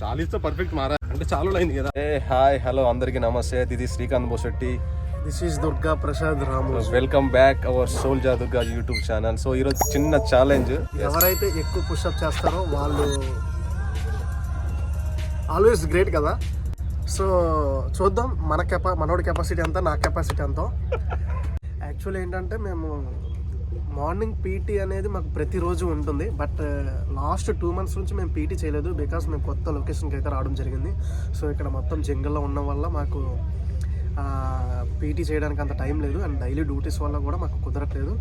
చాలీస్తో perfect మారా అంటే చాలా అయింది కదా. ఏ హాయ్ హలో అందరికీ నమస్తే. ఇది Srikanth Boshetti this is Durga Prasad Ramu. Welcome back our soul జాదుగా YouTube channel so ఈరోజు చిన్న ఛాలెంజ్ ఎవరైతే ఎక్కువ పుషప్ చేస్తారో వాళ్ళు ఆల్వేస్ గ్రేట్ కదా. సో చూద్దాం మన కెపా మనోడి కెపాసిటీ ఎంత నా కెపాసిటీ ఎంతో. యాక్చువల్లీ ఏంటంటే మేము మార్నింగ్ పీటీ అనేది మాకు ప్రతిరోజు ఉంటుంది. బట్ లాస్ట్ టూ మంత్స్ నుంచి మేము పీటీ చేయలేదు. బికాస్ మేము కొత్త లొకేషన్కి అయితే రావడం జరిగింది. సో ఇక్కడ మొత్తం జంగల్లో ఉండడం వల్ల మాకు పీటీ చేయడానికి అంత టైం లేదు. అండ్ డైలీ డ్యూటీస్ వల్ల కూడా మాకు కుదరట్లేదు.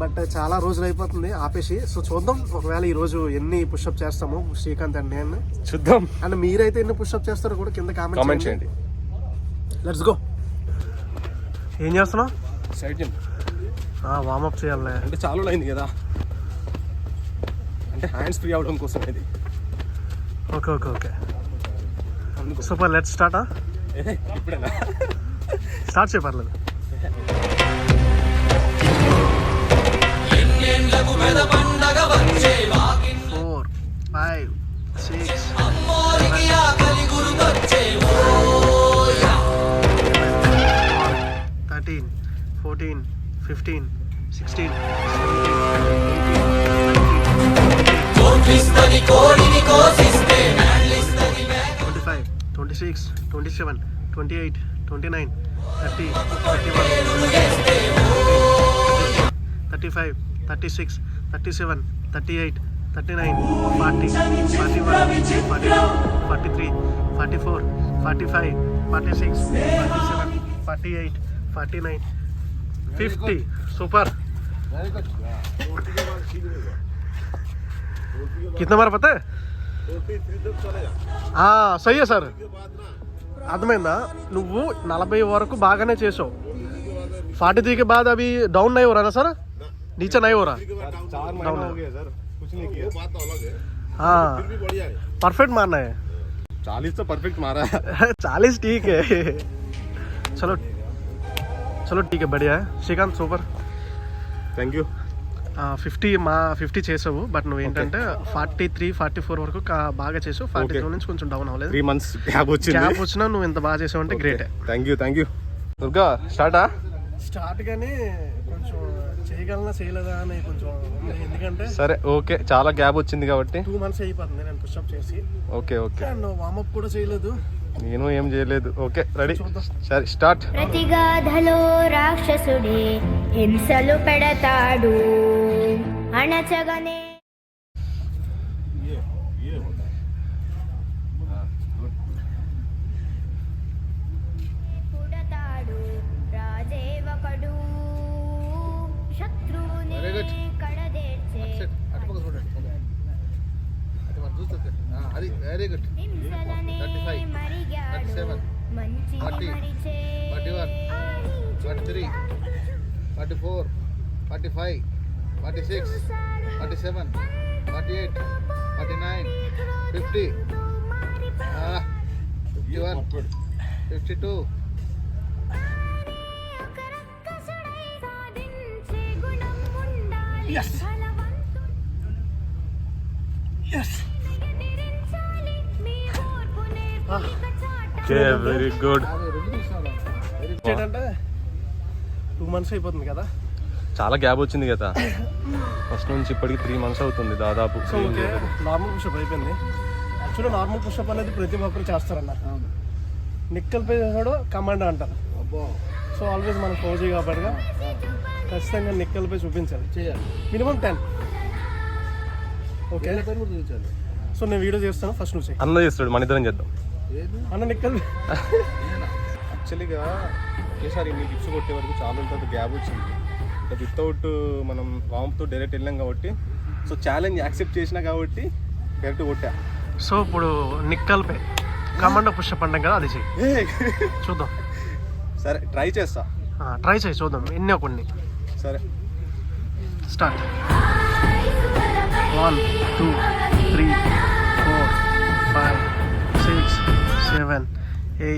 బట్ చాలా రోజులు అయిపోతుంది. ఆపేసి సో చూద్దాం ఒకవేళ ఈ రోజు ఎన్ని పుషప్ చేస్తాము శ్రీకాంత్ అండ్ నేను. చూద్దాం. అండ్ మీరైతే ఎన్ని పుషప్ చేస్తారో కూడా కింద కామెంట్ కామెంట్ చేయండి. Let's go. ఏం చేస్తున్నావు? సైడ్ వార్మప్ చేయాలి అంటే చాలా అయింది కదా. అంటే హ్యాండ్స్ ఫ్రీ అవడం కోసం ఇది. Okay okay okay. Super let స్టార్టా ఇప్పుడేనా? స్టార్ట్ చేయ పర్లేదు. Fifteen sixteen twenty five twenty six twenty seven twenty eight twenty nine thirty thirty one thirty five thirty six thirty seven thirty eight thirty nine forty forty one forty two forty three forty four forty five forty six forty seven forty eight forty nine fifty super कितना बार पता है ఆ, సయ్యే sir అర్థమైందా నువ్వు నలభై వరకు బాగానే చేసావు ఫార్టీ త్రీకి బాధ అవి డౌన్ नहीं हो रहा ना सर नीचे नहीं हो रहा चार महीना हो गया सर कुछ नहीं किया हाँ परफेक्ट मारना है चालीस तो परफेक्ट मारा है चालीस ठीक है चलो चलो ठीक Badiya Srikanth super thank you fifty మా ఫిఫ్టీ చేసావు బట్ నువ్వు ఏంటంటే ఫార్టీ త్రీ ఫార్టీ ఫోర్ వరకు బాగా చేసావు. ఫార్టీ త్రీ నుంచి కొంచెం డౌన్ అవ్వలేదు. త్రీ మంత్స్ గ్యాప్ వచ్చి గ్యాప్ వచ్చినా నువ్వు ఇంత బాగా చేసావు అంటే గ్రేటే thank you thank you Durga స్టార్టా start కానీ కొంచెం చేయగలనా చేయలేదా అని కొంచెం ఎందుకంటే సరే ఓకే చాలా గ్యాప్ వచ్చింది కాబట్టి. టూ మంత్స్ అయిపోతుంది నేను పుష్అప్ చేసి. ఓకే ఓకే అండ్ వామప్ కూడా చేయలేదు. నేను ఏం చేయలేదు. Okay ready. సరే స్టార్ట్. ప్రతిగాధలో రాక్షసుడే హింసలు పెడతాడు. అణచగనే అది వెరీ గుడ్ హింసలనే 35, మరిగాడు 37, మంచిని 40, మరిచే 41, 43, 44, 45, 46, 47, 48, 49, 50, ah, 51, 52, okay very good two months అయిపోతుంది కదా? చాలా గ్యాప్ వచ్చింది కదా ఫస్ట్ నుంచి ఇప్పటికి త్రీ మంత్స్ అవుతుంది దాదాపు. సో ఓకే నార్మల్ పుషప్ అయిపోయింది. యాక్చువల్లీ నార్మల్ పుషప్ అనేది ప్రతి ఒక్కరు చేస్తారన్న నిక్కల్ పే చేసాడు కమాండ్ అంటారు. సో ఆల్వేస్ మనం ఫౌజీ కాబట్టి ఖచ్చితంగా నిక్కల్ పే చూపించాలి. చేయాలి. మినిమం టెన్ ఓకే కూడా సో నేను వీడియో చేస్తాను ఫస్ట్ నుంచి. అన్న చేస్తాడు మన ఇద్దరం చేద్దాం. అన్న నిక్కల్. యాక్చువల్గా ఒకేసారి ఇన్ని టిప్స్ కొట్టే వరకు చాలా రోజుల గ్యాప్ వచ్చింది. ఇంకా వితౌట్ మనం వామ్తో డైరెక్ట్ వెళ్ళాం కాబట్టి సో ఛాలెంజ్ యాక్సెప్ట్ చేసినా కాబట్టి డైరెక్ట్ కొట్టా. సో ఇప్పుడు నిక్కల్ పే కమాండ్ పుషప్ అంటాం కదా అది చెయ్యి చూద్దాం. సరే ట్రై చేస్తా. ట్రై చేయి చూద్దాం. ఎన్నో కొన్ని. సరే. Start one two three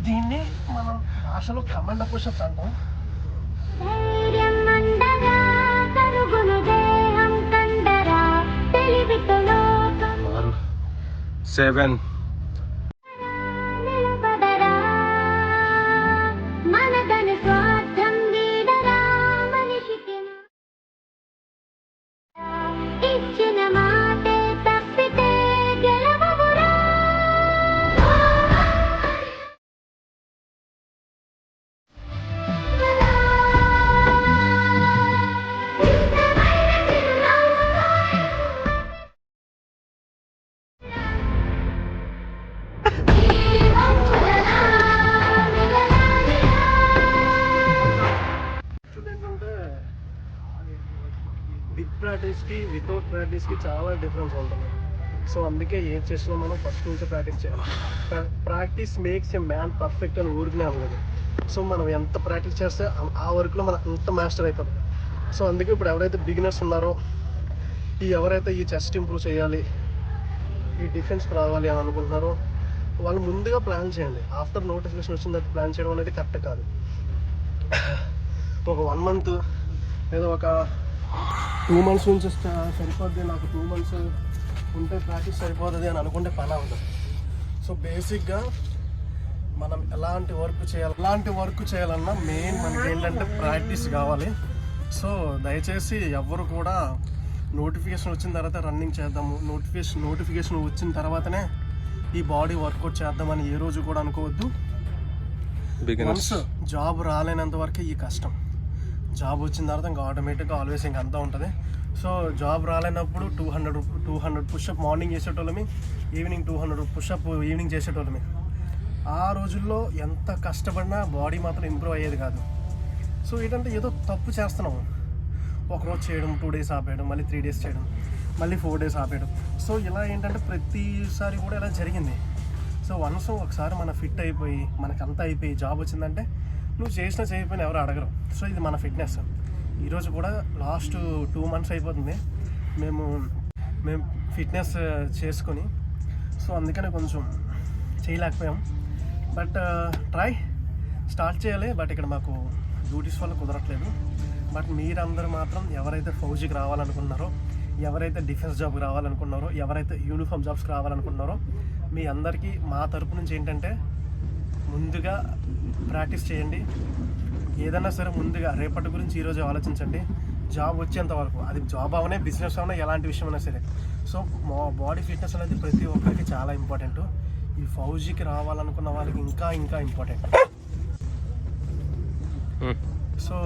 దీన్ని మనం భాషలో కమండ పుషప్స్ అంటాం సెవెన్ వితౌట్ చాలా డిఫరెన్స్ ఉంటుంది. సో అందుకే ఏం చేసినా మనం ఫస్ట్ నుంచి ప్రాక్టీస్ చేయాలి. Practice makes a man perfect అని ఊరికనే అవ్వదు సో మనం ఎంత ప్రాక్టీస్ చేస్తే ఆ- వర్క్లో మనం అంత మాస్టర్ అవుతుంది సో అందుకే ఇప్పుడు ఎవరైతే బిగినర్స్ ఉన్నారో ఈ ఎవరైతే ఈ చెస్ట్ ఇంప్రూవ్ చేయాలి ఈ డిఫెన్స్కి రావాలి అని అనుకుంటున్నారో వాళ్ళు ముందుగా ప్లాన్ చేయండి. ఆఫ్టర్ నోటిఫికేషన్ వచ్చిన తర్వాత ప్లాన్ చేయడం అనేది కరెక్ట్ కాదు. ఒక వన్ మంత్ లేదా ఒక టూ మంత్స్ నుంచి సరిపోద్ది నాకు టూ మంత్స్ ఉంటే ప్రాక్టీస్ సరిపోతుంది అని అనుకుంటే పని అవ్వదు. సో బేసిక్గా మనం ఎలాంటి వర్క్ చేయాలి ఎలాంటి వర్క్ చేయాలన్నా మెయిన్ మనకి ఏంటంటే ప్రాక్టీస్ కావాలి. సో దయచేసి ఎవరు కూడా నోటిఫికేషన్ వచ్చిన తర్వాత రన్నింగ్ చేద్దాము. నోటిఫికేషన్ నోటిఫికేషన్ వచ్చిన తర్వాతనే ఈ బాడీ వర్కౌట్ చేద్దామని ఏ రోజు కూడా అనుకోవద్దు. జాబ్ రాలేనంత వరకు ఈ కష్టం. జాబ్ వచ్చిన తర్వాత ఇంకా ఆటోమేటిక్గా ఆల్వేస్ ఇంకా అంతా ఉంటుంది. So job రాలేనప్పుడు two hundred two hundred pushup morning చేసేటోళ్ళమి evening two hundred pushup evening చేసేటోళ్ళమి. ఆ రోజుల్లో ఎంత కష్టపడినా బాడీ మాత్రం ఇంప్రూవ్ అయ్యేది కాదు. సో ఏంటంటే ఏదో తప్పు చేస్తున్నాము ఒకరోజు చేయడం టూ డేస్ ఆపేయడం మళ్ళీ త్రీ డేస్ చేయడం మళ్ళీ ఫోర్ డేస్ ఆపేయడం. సో ఇలా ఏంటంటే ప్రతిసారి కూడా ఇలా జరిగింది. సో వన్స్ ఒకసారి మన ఫిట్ అయిపోయి మనకంతా అంతా అయిపోయి జాబ్ వచ్చిందంటే నువ్వు చేసినా చేయకపోయినా ఎవరు అడగరు. సో ఇది మన ఫిట్నెస్. ఈరోజు కూడా లాస్ట్ టూ మంత్స్ అయిపోతుంది. మేము మేము ఫిట్నెస్ చేసుకొని సో అందుకనే కొంచెం చేయలేకపోయాం. బట్ ట్రై స్టార్ట్ చేయాలి. బట్ ఇక్కడ మాకు డ్యూటీస్ వల్ల కుదరట్లేదు. బట్ మీరందరూ మాత్రం ఎవరైతే ఫౌజీకి రావాలనుకున్నారో ఎవరైతే డిఫెన్స్ జాబ్కి రావాలనుకున్నారో ఎవరైతే యూనిఫామ్ జాబ్స్కి రావాలనుకున్నారో మీ అందరికీ మా తరపు నుంచి ఏంటంటే ముందుగా ప్రాక్టీస్ చేయండి. ఏదైనా సరే ముందుగా రేపటి గురించి ఈరోజు ఆలోచించండి. జాబ్ వచ్చేంత వరకు. అది జాబ్ అవనే బిజినెస్ అవనే ఎలాంటి విషయం అయినా సరే. సో మా బాడీ ఫిట్నెస్ అనేది ప్రతి ఒక్కరికి చాలా ఇంపార్టెంట్. ఈ ఫౌజీకి రావాలనుకున్న వాళ్ళకి ఇంకా ఇంకా ఇంపార్టెంట్. సో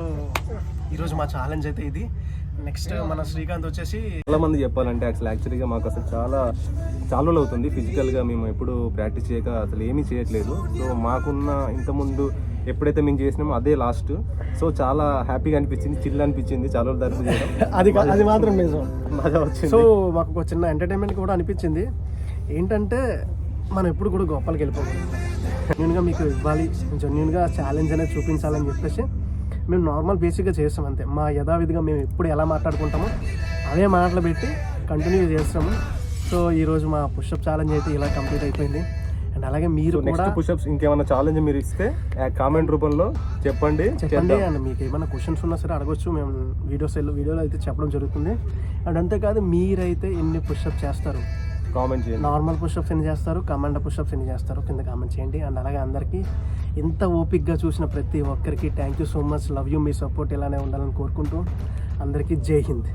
ఈరోజు మా ఛాలెంజ్ అయితే ఇది. నెక్స్ట్ మన శ్రీకాంత్ వచ్చేసి చాలా మంది చెప్పాలంటే అసలు యాక్చువల్గా మాకు అసలు చాలా చాలా అవుతుంది. ఫిజికల్గా మేము ఎప్పుడు ప్రాక్టీస్ చేయక అసలు ఏమీ చేయట్లేదు. సో మాకున్న ఇంతకుముందు ఎప్పుడైతే మేము చేసినామో అదే లాస్ట్ సో చాలా హ్యాపీగా అనిపించింది చిల్ అనిపించింది చాలా రోజులు అది అది మాత్రం నిజం. మజా వచ్చింది. సో మాకు ఒక చిన్న ఎంటర్టైన్మెంట్ కూడా అనిపించింది. ఏంటంటే మనం ఎప్పుడు కూడా గొప్పలకి వెళ్ళిపోకూడదు. జెన్యున్గా మీకు ఇవ్వాలి. జెన్యున్గా ఛాలెంజ్ అనేది చూపించాలని చెప్పేసి మేము నార్మల్ బేసిక్గా చేస్తాం అంతే. మా యథావిధిగా మేము ఎప్పుడు ఎలా మాట్లాడుకుంటామో అవే మాటలు పెట్టి కంటిన్యూ చేస్తాము. సో ఈరోజు మా పుషప్ ఛాలెంజ్ అయితే ఇలా కంప్లీట్ అయిపోయింది. అండ్ అలాగే మీరు కూడా నెక్స్ట్ పుషప్స్ ఇంకేమైనా ఛాలెంజ్ మీరు ఇస్తే కామెంట్ రూపంలో చెప్పండి చెప్పండి అండ్ మీకు ఏమైనా క్వశ్చన్స్ ఉన్నా సరే అడగొచ్చు. మేము వీడియోస్ వీడియోలో అయితే చెప్పడం జరుగుతుంది. అండ్ అంతేకాదు మీరైతే ఎన్ని పుషప్ చేస్తారు? కామెంట్ చేయండి. నార్మల్ పుషప్స్ ఎన్ని చేస్తారు? కమాండ్ పుషప్స్ ఎన్ని చేస్తారు? కింద కామెంట్ చేయండి. అండ్ అలాగే అందరికీ ఇంత ఓపిక్గా చూసిన ప్రతి ఒక్కరికి thank you so much love you me support ఇలానే ఉండాలని కోరుకుంటూ అందరికీ జై హింద్.